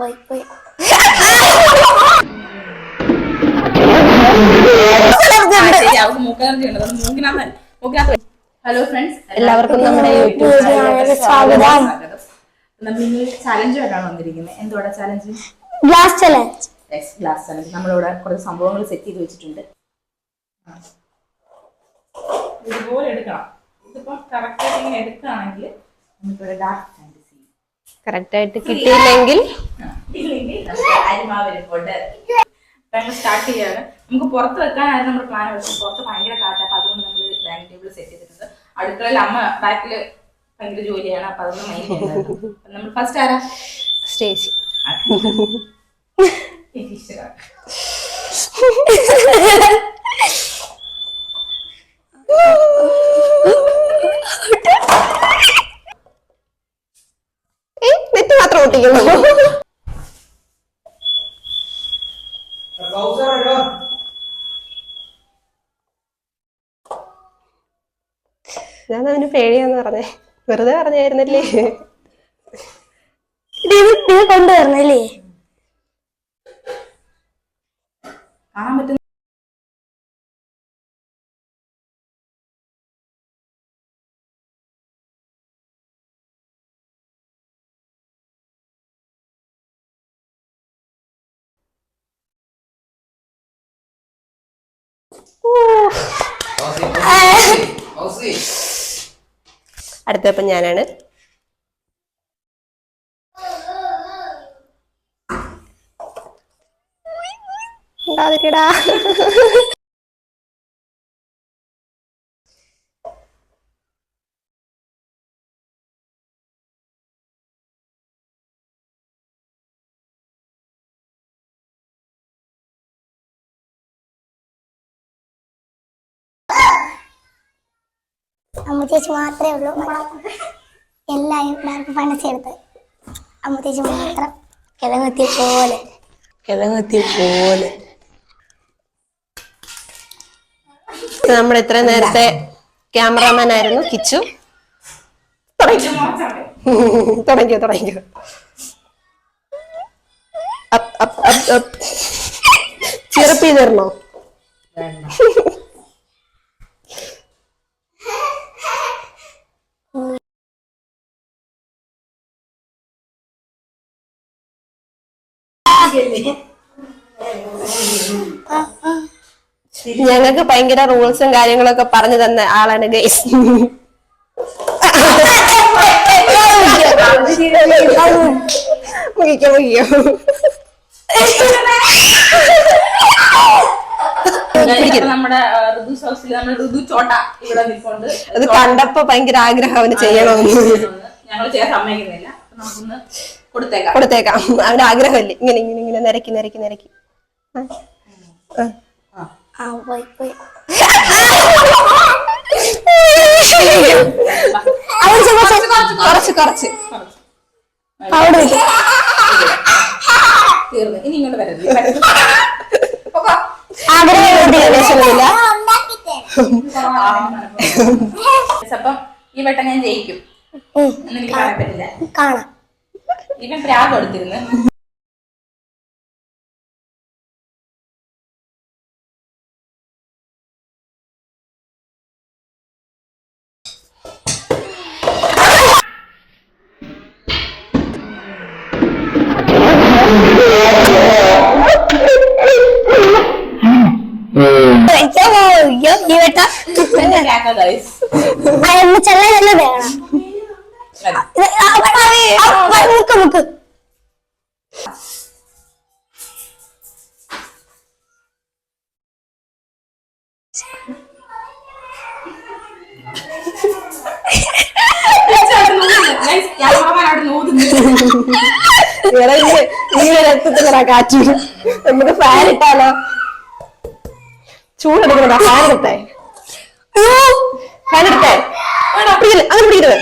പോയി പോയി. Hello friends എല്ലാവർക്കും നമ്മുടെ യൂട്യൂബ് സ്വാഗതം. നമ്മൾ ചലഞ്ച് ചലഞ്ചുമായിട്ടാണ് വന്നിരിക്കുന്നത്. എന്തോടെ challenge glass challenge glass challenge നമ്മളിവിടെ കുറച്ച് സംഭവങ്ങൾ സെറ്റ് ചെയ്ത് വെച്ചിട്ടുണ്ട്. ഇതുപോലെ എടുക്കണം. ഇതിപ്പോ കറക്റ്റ് എടുക്കുകയാണെങ്കിൽ നമുക്കിവിടെ ഡാർക്ക് ഫാന്റസി കറക്റ്റ് ആയിട്ട് കിട്ടിയില്ലെങ്കിൽ ഞങ്ങൾ സ്റ്റാർട്ട് ചെയ്യാണ്. നമുക്ക് പുറത്ത് വെക്കാനായിരുന്നു നമ്മുടെ പ്ലാൻ വെച്ചത് പുറത്ത് ഭയങ്കര കാറ്റാ. അപ്പൊ അതുകൊണ്ട് നമ്മൾ ഡൈനിങ് ടേബിൾ സെറ്റ് ചെയ്തിട്ടുണ്ട്. അടുക്കളയിൽ അമ്മ ബാക്കിൽ ഭയങ്കര ജോലിയാണ്. അപ്പൊ അതൊന്നും മൈൻഡ് ചെയ്യണം. നമ്മൾ ഫസ്റ്റ് ആരാ? സ്റ്റേജ്. എനിക്ക് ഞാൻ അവന് പേടിയാന്ന് പറഞ്ഞേ. വെറുതെ പറഞ്ഞായിരുന്നല്ലേ? കൊണ്ടുവരണല്ലേ കാണാൻ പറ്റുന്ന അടുത്തപ്പം ഞാനാണ് ഉണ്ടാതിരിക്കടാ അമ്മ ചേച്ചി മാത്രമേ ഉള്ളൂ. എല്ലാവരും ഡാർക്ക് ഫാന്റസി എടുത്ത് അമ്മ ചേച്ചി മാത്രം കിഴങ്ങെത്തിയ പോലെ. കിഴങ്ങെത്തിയ പോലെ. നമ്മൾ ഇത്ര നേരത്തെ ക്യാമറാമാൻ ആയിരുന്നു കിച്ചു. തുടങ്ങിയോ തുടങ്ങിയോ ചിറപ്പ് തരണോ? ഞങ്ങൾക്ക് ഭയങ്കര റൂൾസും കാര്യങ്ങളൊക്കെ പറഞ്ഞു തന്ന ആളാണ് ഗൈസ് മുഖിക്കോ മുഖിക്കോ അത് കണ്ടപ്പോ ഭയങ്കര ആഗ്രഹം അവന് ചെയ്യണമെന്ന്. ഞങ്ങൾ ചെയ്യാൻ സമ്മതിക്കുന്നില്ല. നമുക്കൊന്ന് കൊടുത്തേക്കാം കൊടുത്തേക്കാം അവന് ആഗ്രഹമില്ലേ ഇങ്ങനെ ഇങ്ങനെ ഇങ്ങനെ നിരക്കി നിരക്കി നിരക്കി കുറച്ച് കുറച്ച് അവിടെ അപ്പം ഈ വട്ടം ഞാൻ ജയിക്കും എന്ന് എനിക്ക് പറയാൻ പറ്റില്ല കാണാം ഇവൻ പ്രാഗ് കൊടുത്തിരുന്നു അയ്യോ ഈ വട്ട ചെല്ലാൻ തന്നെ വേണം മുക്ക് മുക്ക് ഇങ്ങനെ കാറ്റ് നമുക്ക് ഫാൻ ഇട്ടാലോ ചൂടെടുക്കണടാ ഫാൻ എടുത്തേ. ഫാൻ എടുത്തേ അങ്ങനെ പിടിക്കരുത്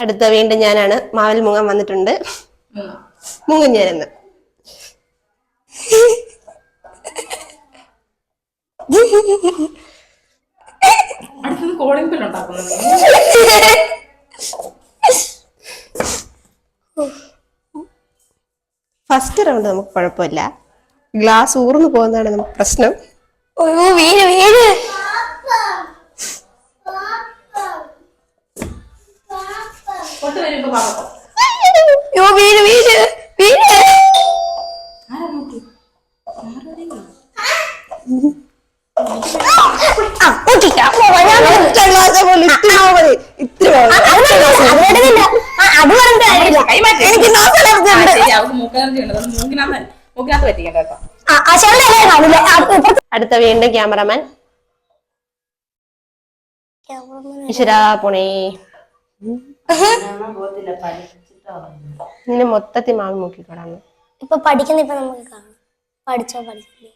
അടുത്ത വീണ്ടും ഞാനാണ്. മാവൽ മുങ്ങാൻ വന്നിട്ടുണ്ട്. മുങ്ങും ഞാനെന്ന് അടുത്തത് കോളിംഗ് ബെൽ ഫസ്റ്റ് റൗണ്ട് നമുക്ക് കുഴപ്പമില്ല. ഗ്ലാസ് ഊർന്നു പോകുന്നതാണ് നമുക്ക് പ്രശ്നം. ഓ വീട് വീട് മൂക്കിനകത്ത് പറ്റിക്കണ്ട കേട്ടോ. അടുത്ത വീണ്ടും ക്യാമറമാൻ. ഈശ്വരാ പോണേ. നിന്നെ മൊത്തത്തിൽ മാവ് നോക്കിക്കോടാന്ന് ഇപ്പൊ പഠിക്കുന്ന ഇപ്പൊ നമുക്ക് കാണാം. പഠിച്ചോ പഠിച്ചില്ലേ?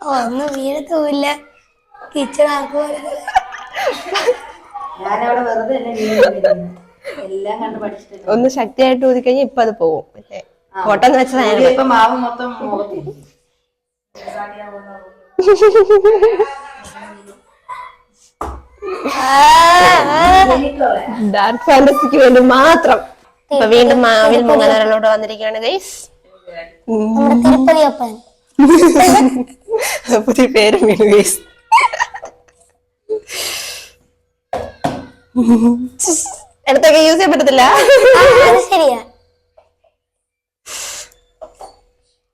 ഒന്ന് വീഴത്തുമില്ല കിച്ചൺ ഞാനവിടെ വെറുതെ എല്ലാം കണ്ട് പഠിച്ചിട്ടുണ്ട്. ഒന്ന് ശക്തിയായിട്ട് ഊതി കഴിഞ്ഞാൽ ഇപ്പൊ അത് പോകും ഫോട്ടോ എന്ന് വെച്ചാൽ ഇപ്പൊ മാവ് മൊത്തം ഡാർക്ക് ഫാന്റസിക്ക് വേണ്ടി മാത്രം. ഇപ്പൊ വീണ്ടും മാവിൽ മുങ്ങനരലോട് വന്നിരിക്കുകയാണ് ഗൈസ് തിരുപ്പതി അപ്പൻ. പുതിയ പേര് വീണു ഗൈസ് എടുത്തൊക്കെ യൂസ് ചെയ്യാൻ പറ്റത്തില്ല ശരിയാ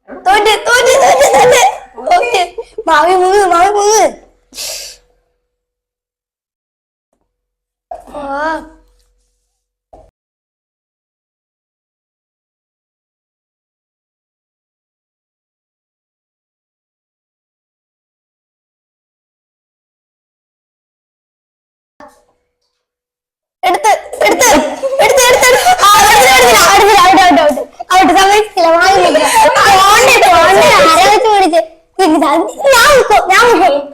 തോറ്റ് തോറ്റ് തോറ്റ് തോറ്റ് തോറ്റ് ഭാവി മുങ്ങ് ഭാവി മുങ്ങ് ആ എടുത്ത് എടുത്ത് എടുത്ത് എടുത്ത് എടുത്ത്. ആ, എടുത്തില്ല, എടുത്തില്ല, എടുത്തില്ല. Out, out, out. ഔട്ട്, സമ്മതിച്ചില്ല, വാങ്ങിയില്ല. ആ, ഓണ്ട്, ഓണ്ട്, ആരെ വെച്ച് പിടിച്ച്? ഇത് ഞാൻ മുക്കും, ഞാൻ മുക്കും. മൂക്ക് പറ്റത്തില്ല ചെള്ളം വിട്, ചെള്ളം വിട്. ഒറ്റ വട്ടം നമുക്ക് വലുതോളൂ പിന്നെ എന്നെ ഇവിടെ എത്ര വട്ടം മുക്കി? ഒന്ന് തലവേദന ആ, മൂക്ക് തുമ്പായതേ ഉള്ളൂ. അടുത്തില്ല, അടുത്തില്ല, മുക്ക്, മുക്ക്. എന്തുവാ ചെള്ളയാക്കണം? ചെള്ളയാക്കണം. ഇപ്പുറത്ത് ചെള്ള. മിക്കവാറും ഇപ്പത്തെ ഡാഡിയാണ് ഇപ്പുറത്ത് ചെള്ള.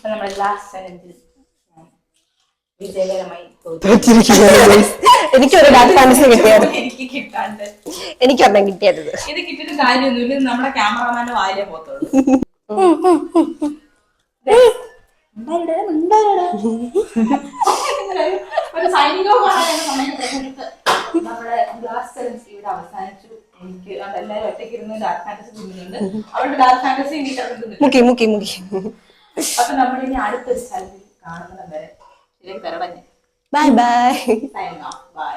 അപ്പൊ നമ്മുടെ ലാസ്റ്റ് വിജയകരമായി. എനിക്കൊരു കിട്ടിയത്. എനിക്ക് കിട്ടാണ്ട്. എനിക്കൊരെണ്ണം കിട്ടിയത്. ഇത് കിട്ടിയിട്ട് കാര്യമൊന്നുമില്ല. ഇത് നമ്മുടെ ക്യാമറമാന്റെ വായിലേ പോത്തുള്ളൂ ഒരു നമ്മുടെ ഗ്ലാസ് ഇവിടെ അവസാനിച്ചു. എനിക്ക് എല്ലാവരും ഒറ്റയ്ക്ക് ഇരുന്ന് ഡാർക്ക് ഫാൻസി തിന്നുന്നുണ്ട്. അവരുടെ ഡാർക്ക് എനിക്ക് മുക്കി മുക്കി മുക്കി. അപ്പൊ നമ്മൾ ഇനി അടുത്തൊരു ചലഞ്ചിൽ കാണുന്നത് വരെ. ശരി തരടഞ്ഞ് ബൈ ബൈ ബൈ